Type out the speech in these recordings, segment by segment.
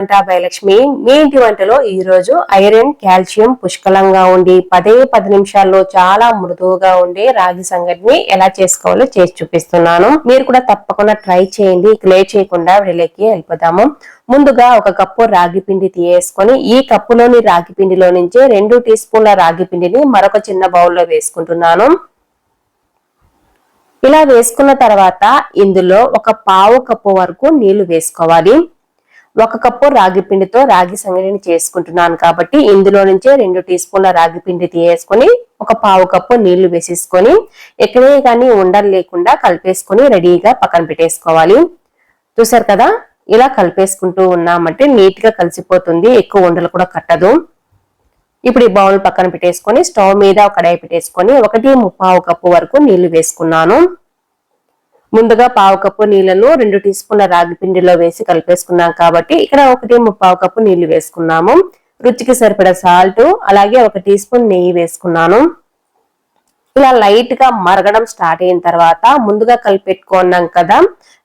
వంట భయలక్ష్మి మీ ఇంటి వంటలో ఈ రోజు ఐరన్ కాల్షియం పుష్కలంగా ఉండి పదే పది నిమిషాల్లో చాలా మృదువుగా ఉండే రాగి సంగటిని ఎలా చేసుకోవాలో చేసి చూపిస్తున్నాను. మీరు కూడా తప్పకుండా ట్రై చేయండి. క్లే చేయకుండా వీళ్ళకి వెళ్ళిపోతాము ముందుగా ఒక కప్పు రాగి పిండి తీయేసుకొని ఈ కప్పులోని రాగి పిండిలో నుంచి రెండు టీ స్పూన్ల రాగి పిండిని మరొక చిన్న బౌల్లో వేసుకుంటున్నాను. ఇలా వేసుకున్న తర్వాత ఇందులో ఒక పావు కప్పు వరకు నీళ్ళు వేసుకోవాలి. ఒక కప్పు రాగి పిండితో రాగి సంగడిని చేసుకుంటున్నాను కాబట్టి ఇందులో నుంచే రెండు టీ స్పూన్ల రాగి పిండి తీసేసుకొని ఒక పావు కప్పు నీళ్ళు వేసేసుకొని ఎక్కడే కానీ ఉండలు లేకుండా కలిపేసుకొని రెడీగా పక్కన పెట్టేసుకోవాలి. చూసారు కదా? ఇలా కలిపేసుకుంటూ ఉన్నామంటే నీట్గా కలిసిపోతుంది. ఎక్కువ ఉండలు కూడా కట్టదు. ఇప్పుడు ఈ బౌల్ పక్కన పెట్టేసుకొని స్టవ్ మీద ఒక కడాయి పెట్టేసుకొని ఒకటి ముప్పావు కప్పు వరకు నీళ్ళు వేసుకున్నాను. ముందుగా పావు కప్పు నీళ్ళను రెండు టీ స్పూన్ల రాగి పిండిలో వేసి కలిపేసుకున్నాం కాబట్టి ఇక్కడ ఒకటి ముప్పావు కప్పు నీళ్ళు వేసుకున్నాము. రుచికి సరిపడా సాల్ట్ అలాగే ఒక టీ స్పూన్ నెయ్యి వేసుకున్నాను. ఇలా లైట్గా మరగడం స్టార్ట్ అయిన తర్వాత ముందుగా కలిపెట్టుకున్నాం కదా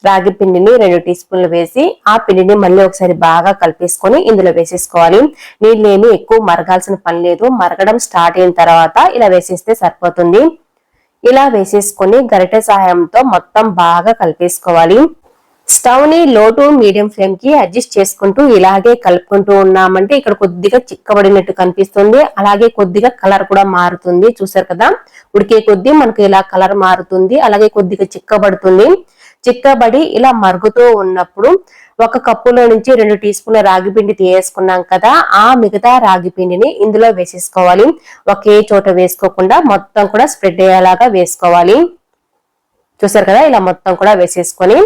రాగి పిండిని రెండు టీ స్పూన్లు వేసి ఆ పిండిని మళ్ళీ ఒకసారి బాగా కలిపేసుకొని ఇందులో వేసేసుకోవాలి. నీళ్ళు ఎక్కువ మరగాల్సిన పని లేదు. మరగడం స్టార్ట్ అయిన తర్వాత ఇలా వేసేస్తే సరిపోతుంది. ఇలా వేసేసుకొని గరిటె సహాయంతో మొత్తం బాగా కలిపేసుకోవాలి. స్టవ్ని లో టు మీడియం ఫ్లేమ్కి అడ్జస్ట్ చేసుకుంటూ ఇలాగే కలుపుకుంటూ ఉన్నామంటే ఇక్కడ కొద్దిగా చిక్కబడినట్టు కనిపిస్తుంది. అలాగే కొద్దిగా కలర్ కూడా మారుతుంది. చూసారు కదా? ఉడికే కొద్దీ మనకు ఇలా కలర్ మారుతుంది. అలాగే కొద్దిగా చిక్కబడుతుంది. చిక్కబడి ఇలా మరుగుతూ ఉన్నప్పుడు ఒక కప్పులో నుంచి రెండు టీ స్పూన్ల రాగి పిండి తీసేసుకున్నాం కదా ఆ మిగతా రాగి పిండిని ఇందులో వేసేసుకోవాలి. ఒకే చోట వేసుకోకుండా మొత్తం కూడా స్ప్రెడ్ అయ్యేలాగా వేసుకోవాలి. చూసారు కదా ఇలా మొత్తం కూడా వేసేసుకొని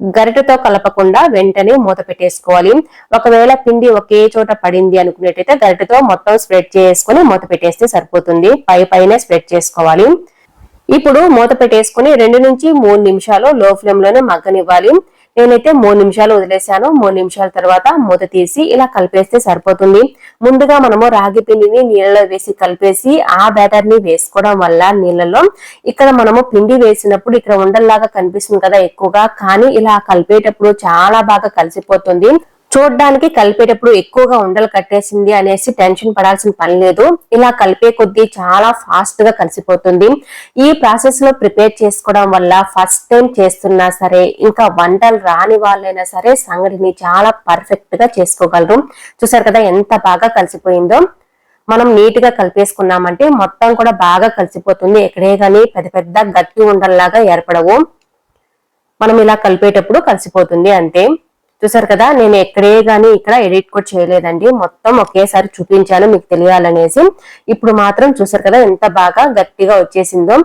గరిటతో కలపకుండా వెంటనే మూత పెట్టేసుకోవాలి. ఒకవేళ పిండి ఒకే చోట పడింది అనుకునేటైతే గరిటెతో మొత్తం స్ప్రెడ్ చేసుకుని మూత పెట్టేస్తే సరిపోతుంది. పై పైన స్ప్రెడ్ చేసుకోవాలి. ఇప్పుడు మూత పెట్టేసుకుని రెండు నుంచి మూడు నిమిషాలు లో ఫ్లేమ్లోనే మగ్గనివ్వాలి. నేనైతే మూడు నిమిషాలు వదిలేసాను మూడు నిమిషాల తర్వాత మూత తీసి ఇలా కలిపేస్తే సరిపోతుంది. ముందుగా మనము రాగి పిండిని నీళ్ళలో వేసి కలిపేసి ఆ బ్యాటర్ని వేసుకోవడం వల్ల నీళ్ళలో ఇక్కడ మనము పిండి వేసినప్పుడు ఇక్కడ ఉండల్లాగా కనిపిస్తుంది కదా ఎక్కువగా. కానీ ఇలా కలిపేటప్పుడు చాలా బాగా కలిసిపోతుంది. చూడడానికి కలిపేటప్పుడు ఎక్కువగా ఉండలు కట్టేసింది అనేసి టెన్షన్ పడాల్సిన పని లేదు. ఇలా కలిపే కొద్దీ చాలా ఫాస్ట్గా కలిసిపోతుంది. ఈ ప్రాసెస్లో ప్రిపేర్ చేసుకోవడం వల్ల ఫస్ట్ టైం చేస్తున్నా సరే ఇంకా వంటలు రాని వాళ్ళైనా సరే సంగడిని చాలా పర్ఫెక్ట్గా చేసుకోగలరు. చూసారు కదా ఎంత బాగా కలిసిపోయిందో. మనం నీట్గా కలిపేసుకున్నామంటే మొత్తం కూడా బాగా కలిసిపోతుంది. ఎక్కడే కానీ పెద్ద పెద్ద గట్టి ఉండల్లాగా ఏర్పడవు. మనం ఇలా కలిపేటప్పుడు కలిసిపోతుంది అంతే. చూసారు కదా నేను ఎక్కడే కానీ ఇక్కడ ఎడిట్ కూడా చేయలేదండి. మొత్తం ఒకేసారి చూపించాను మీకు తెలియాలనేసి. ఇప్పుడు మాత్రం చూసారు కదా ఎంత బాగా గట్టిగా వచ్చేసిందో.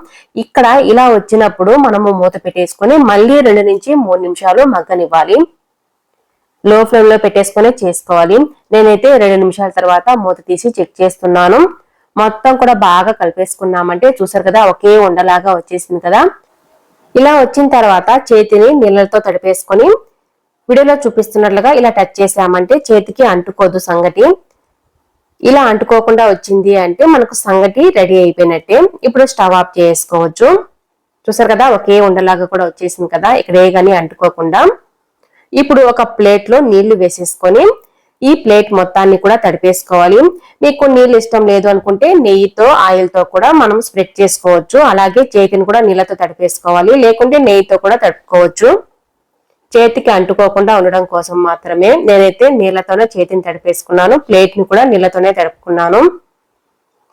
ఇక్కడ ఇలా వచ్చినప్పుడు మనము మూత పెట్టేసుకొని మళ్ళీ రెండు నుంచి మూడు నిమిషాలు మగ్గనివ్వాలి. లో ఫ్లేమ్లో పెట్టేసుకొని చేసుకోవాలి. నేనైతే రెండు నిమిషాల తర్వాత మూత తీసి చెక్ చేస్తున్నాను. మొత్తం కూడా బాగా కలిపేసుకున్నామంటే చూసారు కదా ఒకే ఉండలాగా వచ్చేసింది కదా. ఇలా వచ్చిన తర్వాత చేతిని నీళ్ళతో తడిపేసుకొని వీడియోలో చూపిస్తున్నట్లుగా ఇలా టచ్ చేసామంటే చేతికి అంటుకోదు సంగటి. ఇలా అంటుకోకుండా వచ్చింది అంటే మనకు సంగటి రెడీ అయిపోయినట్టే. ఇప్పుడు స్టవ్ ఆఫ్ చేసుకోవచ్చు. చూసారు కదా ఒకే ఉండలాగా కూడా వచ్చేసింది కదా ఇక్కడే గానీ అంటుకోకుండా. ఇప్పుడు ఒక ప్లేట్లో నీళ్ళు వేసేసుకొని ఈ ప్లేట్ మొత్తాన్ని కూడా తడిపేసుకోవాలి. మీకు నీళ్ళు ఇష్టం లేదు అనుకుంటే నెయ్యితో ఆయిల్తో కూడా మనం స్ప్రెడ్ చేసుకోవచ్చు. అలాగే చేతిని కూడా నీళ్ళతో తడిపేసుకోవాలి. లేకుంటే నెయ్యితో కూడా తడుపుకోవచ్చు. చేతికి అంటుకోకుండా ఉండడం కోసం మాత్రమే నేనైతే నీళ్ళతోనే చేతిని తడిపేసుకున్నాను ప్లేట్ని కూడా నీళ్ళతోనే తడుపుకున్నాను.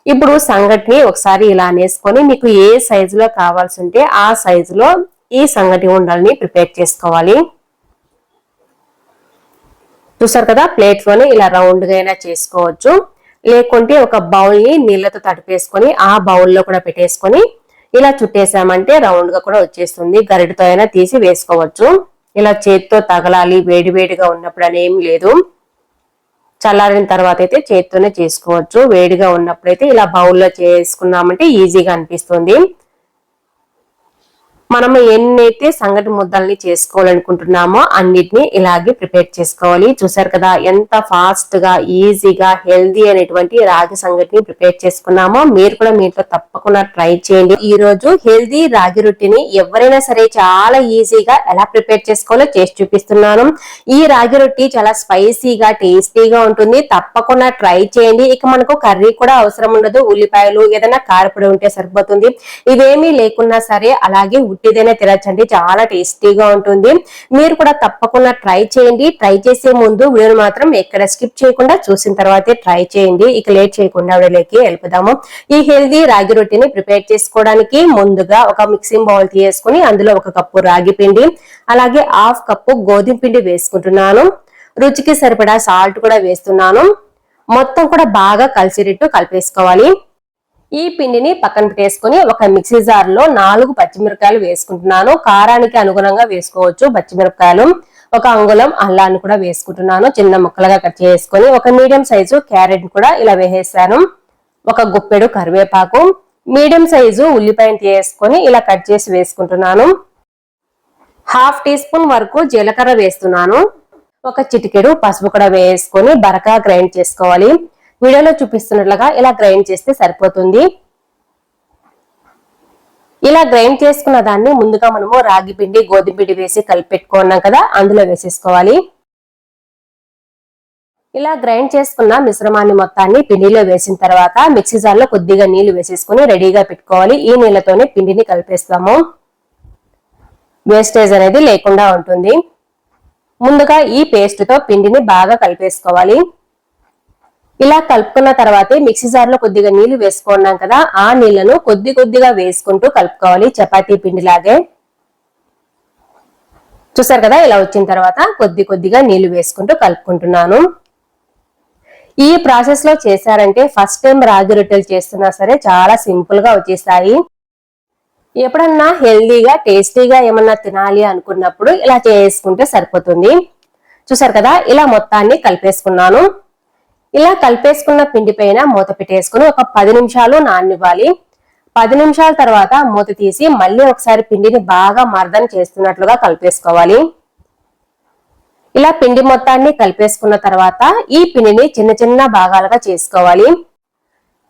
ఇప్పుడు సంగటిని ఒకసారి ఇలా అనేసుకొని మీకు ఏ సైజులో కావాల్సి ఉంటే ఆ సైజులో ఈ సంగటి ఉండల్ని ప్రిపేర్ చేసుకోవాలి. చూసారు కదా ప్లేట్లోనే ఇలా రౌండ్గా అయినా చేసుకోవచ్చు. లేకుంటే ఒక బౌల్ని నీళ్ళతో తడిపేసుకొని ఆ బౌల్లో కూడా పెట్టేసుకొని ఇలా చుట్టేసామంటే రౌండ్గా కూడా వచ్చేస్తుంది. గరిటతో అయినా తీసి వేసుకోవచ్చు. ఇలా చేత్తో తగలాలి వేడి వేడిగా ఉన్నప్పుడు అనేం లేదు. చల్లారిన తర్వాత అయితే చేత్తోనే చేసుకోవచ్చు. వేడిగా ఉన్నప్పుడు అయితే ఇలా బౌల్లో చేసుకున్నామంటే ఈజీగా అనిపిస్తుంది. మనము ఎన్నైతే సంగటి ముద్దల్ని చేసుకోవాలనుకుంటున్నామో అన్నిటిని ఇలాగే ప్రిపేర్ చేసుకోవాలి. చూసారు కదా ఎంత ఫాస్ట్గా ఈజీగా హెల్దీ అనేటువంటి రాగి సంగటిని ప్రిపేర్ చేసుకున్నామో మీరు కూడా మీతో తప్పకుండా ట్రై చేయండి. ఈ రోజు హెల్దీ రాగి రొట్టిని ఎవరైనా సరే చాలా ఈజీగా ఎలా ప్రిపేర్ చేసుకోవాలో చేసి చూపిస్తున్నాను. ఈ రాగి రొట్టి చాలా స్పైసీగా టేస్టీగా ఉంటుంది. తప్పకుండా ట్రై చేయండి. ఇక మనకు కర్రీ కూడా అవసరం ఉండదు. ఉల్లిపాయలు ఏదైనా కారపొడి ఉంటే సరిపోతుంది. ఇవేమీ లేకున్నా సరే అలాగే ఉట్టిదైనా తినచ్చండి. చాలా టేస్టీగా ఉంటుంది. మీరు కూడా తప్పకుండా ట్రై చేయండి. ట్రై చేసే ముందు వీడియోని మాత్రం ఎక్కడ స్కిప్ చేయకుండా చూసిన తర్వాతే ట్రై చేయండి. ఇక లేట్ చేయకుండా వీడియోకి వెళ్ళిపోదాము ఈ హెల్దీ రాగి రొట్టిని ప్రిపేర్ చేసుకోవడానికి ముందుగా ఒక మిక్సింగ్ బౌల్ తీసుకుని అందులో ఒక కప్పు రాగి పిండి అలాగే హాఫ్ కప్పు గోధుమ పిండి వేసుకుంటున్నాను. రుచికి సరిపడా సాల్ట్ కూడా వేస్తున్నాను. మొత్తం కూడా బాగా కలిసిరెట్టు కలిపేసుకోవాలి. ఈ పిండిని పక్కన పెట్టేసుకుని ఒక మిక్సీ జార్లో నాలుగు పచ్చిమిరపకాయలు వేసుకుంటున్నాను. కారానికి అనుగుణంగా వేసుకోవచ్చు పచ్చిమిరపకాయలు. ఒక అంగుళం అల్లాన్ని కూడా వేసుకుంటున్నాను. చిన్న ముక్కలుగా కట్ చేసుకొని ఒక మీడియం సైజు క్యారెట్ కూడా ఇలా వేసేసాను. ఒక గుప్పెడు కరివేపాకు. మీడియం సైజు ఉల్లిపాయను తీసుకొని ఇలా కట్ చేసి వేసుకుంటున్నాను. హాఫ్ టీ స్పూన్ వరకు జీలకర్ర వేస్తున్నాను. ఒక చిటికెడు పసుపు కూడా వేసుకొని బరకా గ్రైండ్ చేసుకోవాలి. వీడియోలో చూపిస్తున్నట్లుగా ఇలా గ్రైండ్ చేస్తే సరిపోతుంది. ఇలా గ్రైండ్ చేసుకున్న దాన్ని ముందుగా మనము రాగి పిండి గోధుమ పిండి వేసి కలిపెట్టుకున్నాం కదా అందులో వేసేసుకోవాలి. ఇలా గ్రైండ్ చేసుకున్న మిశ్రమాన్ని మొత్తాన్ని పిండిలో వేసిన తర్వాత మిక్సీ జార్లో కొద్దిగా నీళ్ళు వేసేసుకుని రెడీగా పెట్టుకోవాలి. ఈ నీళ్ళతోనే పిండిని కలిపేస్తాము. వేస్టేజ్ అనేది లేకుండా ఉంటుంది. ముందుగా ఈ పేస్ట్తో పిండిని బాగా కలిపేసుకోవాలి. ఇలా కలుపుకున్న తర్వాతే మిక్సీ జార్లో కొద్దిగా నీళ్ళు వేసుకున్నాం కదా ఆ నీళ్ళను కొద్ది కొద్దిగా వేసుకుంటూ కలుపుకోవాలి చపాతీ పిండిలాగే. చూసారు కదా ఇలా వచ్చిన తర్వాత కొద్ది కొద్దిగా నీళ్ళు వేసుకుంటూ కలుపుకుంటున్నాను. ఈ ప్రాసెస్లో చేశారంటే ఫస్ట్ టైం రాగి రొట్టెలు చేస్తున్నా సరే చాలా సింపుల్గా వచ్చేస్తాయి. ఎప్పుడన్నా హెల్దీగా టేస్టీగా ఏమన్నా తినాలి అనుకున్నప్పుడు ఇలా చేసుకుంటే సరిపోతుంది. చూసారు కదా ఇలా మొత్తాన్ని కలిపేసుకున్నాను. ఇలా కలిపేసుకున్న పిండి పైన మూత పెట్టేసుకుని ఒక పది నిమిషాలు నానివ్వాలి పది నిమిషాల తర్వాత మూత తీసి మళ్ళీ ఒకసారి పిండిని బాగా మర్దన చేస్తున్నట్లుగా కలిపేసుకోవాలి. ఇలా పిండి మొత్తాన్ని కలిపేసుకున్న తర్వాత ఈ పిండిని చిన్న చిన్న భాగాలుగా చేసుకోవాలి.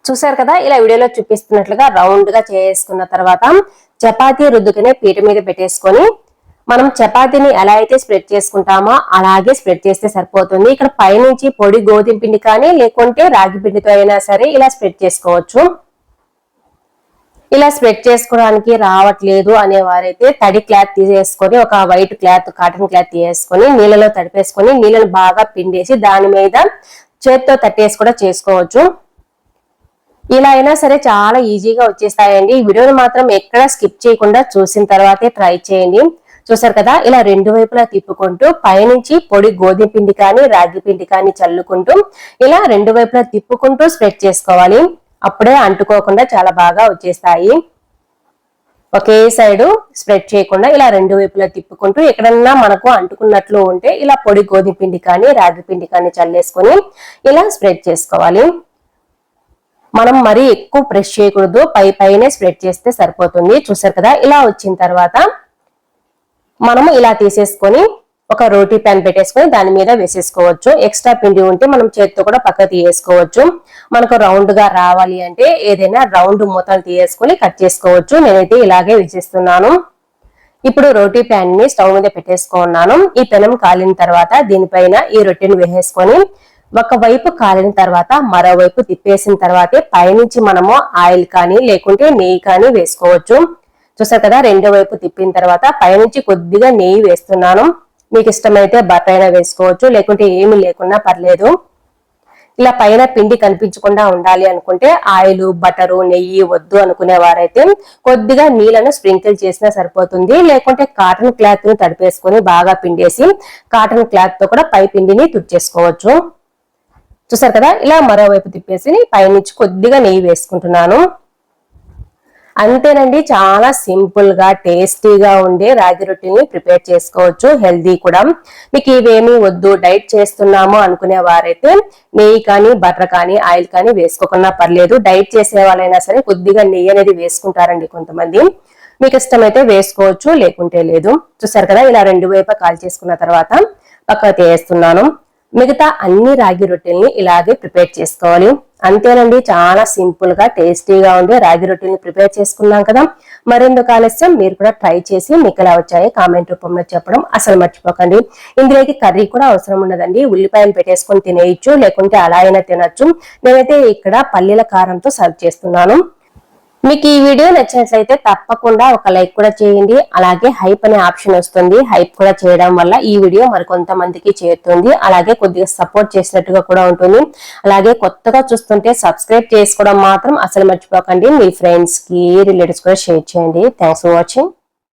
చూసారు కదా ఇలా వీడియోలో చూపిస్తున్నట్లుగా రౌండ్గా చేసుకున్న తర్వాత చపాతీ రుద్దుకునే పీట మీద పెట్టేసుకొని మనం చపాతీని ఎలా అయితే స్ప్రెడ్ చేసుకుంటామో అలాగే స్ప్రెడ్ చేస్తే సరిపోతుంది. ఇక్కడ పైనుంచి పొడి గోధుమ పిండి కానీ లేకుంటే రాగి పిండితో అయినా సరే ఇలా స్ప్రెడ్ చేసుకోవచ్చు. ఇలా స్ప్రెడ్ చేసుకోవడానికి రావట్లేదు అనేవారైతే తడి క్లాత్ తీసేసుకొని ఒక వైట్ క్లాత్ కాటన్ క్లాత్ తీసేసుకొని నీళ్ళలో తడిపేసుకొని నీళ్ళను బాగా పిండేసి దాని మీద చేత్తో తట్టేసి కూడా చేసుకోవచ్చు. ఇలా అయినా సరే చాలా ఈజీగా వచ్చేస్తాయండి. ఈ వీడియోని మాత్రం ఎక్కడ స్కిప్ చేయకుండా చూసిన తర్వాతే ట్రై చేయండి. చూసారు కదా ఇలా రెండు వైపులా తిప్పుకుంటూ పైనుంచి పొడి గోధుమ పిండి కానీ రాగి పిండి కానీ చల్లుకుంటూ ఇలా రెండు వైపులా తిప్పుకుంటూ స్ప్రెడ్ చేసుకోవాలి. అప్పుడే అంటుకోకుండా చాలా బాగా వచ్చేస్తాయి. ఒకే సైడ్ స్ప్రెడ్ చేయకుండా ఇలా రెండు వైపులా తిప్పుకుంటూ ఎక్కడన్నా మనకు అంటుకున్నట్లు ఉంటే ఇలా పొడి గోధుమ పిండి కానీ రాగి పిండి కానీ చల్లేసుకొని ఇలా స్ప్రెడ్ చేసుకోవాలి. మనం మరీ ఎక్కువ ప్రెస్ చేయకూడదు పై పైనే స్ప్రెడ్ చేస్తే సరిపోతుంది. చూసారు కదా ఇలా వచ్చిన తర్వాత మనము ఇలా తీసేసుకొని ఒక రోటీ ప్యాన్ పెట్టేసుకొని దాని మీద వేసేసుకోవచ్చు. ఎక్స్ట్రా పిండి ఉంటే మనం చేతితో కూడా పక్క తీయేసుకోవచ్చు. మనకు రౌండ్గా రావాలి అంటే ఏదైనా రౌండ్ మూతలు తీయేసుకొని కట్ చేసుకోవచ్చు. నేనైతే ఇలాగే వేసేస్తున్నాను. ఇప్పుడు రోటీ ప్యాన్ని స్టవ్ మీద పెట్టేసుకున్నాను. ఈ పెనం కాలిన తర్వాత దీనిపైన ఈ రొట్టెని వేసేసుకొని ఒకవైపు కాలిన తర్వాత మరోవైపు తిప్పేసిన తర్వాతే పైనుంచి మనము ఆయిల్ కానీ లేకుంటే నెయ్యి కానీ వేసుకోవచ్చు. చూసారు కదా రెండో వైపు తిప్పిన తర్వాత పైనుంచి కొద్దిగా నెయ్యి వేస్తున్నాను. మీకు ఇష్టమైతే బటర్ అయినా వేసుకోవచ్చు లేకుంటే ఏమి లేకున్నా పర్లేదు. ఇలా పైన పిండి కనిపించకుండా ఉండాలి అనుకుంటే ఆయిల్ బటరు నెయ్యి వద్దు అనుకునే వారైతే కొద్దిగా నీళ్ళను స్ప్రింకిల్ చేసినా సరిపోతుంది. లేకుంటే కాటన్ క్లాత్ను తడిపేసుకొని బాగా పిండేసి కాటన్ క్లాత్తో కూడా పై పిండిని తుడిచేసుకోవచ్చు. చూసారు కదా ఇలా మరోవైపు తిప్పేసి పైనుంచి కొద్దిగా నెయ్యి వేసుకుంటున్నాను. అంతేనండి చాలా సింపుల్గా టేస్టీగా ఉండే రాగి రొట్టిని ప్రిపేర్ చేసుకోవచ్చు హెల్దీ కూడా. మీకు ఇవేమీ వద్దు డైట్ చేస్తున్నాము అనుకునే వారైతే నెయ్యి కానీ బటర్ కానీ ఆయిల్ కానీ వేసుకోకుండా పర్లేదు. డైట్ చేసే వాళ్ళైనా సరే కొద్దిగా నెయ్యి అనేది వేసుకుంటారండి కొంతమంది. మీకు ఇష్టమైతే వేసుకోవచ్చు లేకుంటే లేదు. చూసారు కదా ఇలా రెండు వైపు కాల్ చేసుకున్న తర్వాత పక్కకు తీయేస్తున్నాను మిగతా అన్ని రాగి రొట్టెల్ని ఇలాగే ప్రిపేర్ చేసుకోవాలి. అంతేనండి చాలా సింపుల్గా టేస్టీగా ఉండే రాగి రొట్టెల్ని ప్రిపేర్ చేసుకున్నాం కదా. మరెందుకు ఆలస్యం? మీరు కూడా ట్రై చేసి మీకు ఎలా వచ్చాయి కామెంట్ రూపంలో చెప్పడం అసలు మర్చిపోకండి. ఇందులోకి కర్రీ కూడా అవసరం ఉండదండి. ఉల్లిపాయలు పెట్టేసుకొని తినేయచ్చు లేకుంటే అలా అయినా తినచ్చు. నేనైతే ఇక్కడ పల్లీల కారంతో సర్వ్ చేస్తున్నాను. మీకు ఈ వీడియో నచ్చినట్లయితే తప్పకుండా ఒక లైక్ కూడా చేయండి. అలాగే హైప్ అనే ఆప్షన్ వస్తుంది. హైప్ కూడా చేయడం వల్ల ఈ వీడియో మరికొంతమందికి చేరుతుంది. అలాగే కొద్దిగా సపోర్ట్ చేసినట్టుగా కూడా ఉంటుంది. అలాగే కొత్తగా చూస్తుంటే సబ్స్క్రైబ్ చేసుకోవడం మాత్రం అసలు మర్చిపోకండి. మీ ఫ్రెండ్స్కి రిలేటివ్స్ కూడా షేర్ చేయండి. Thanks for watching.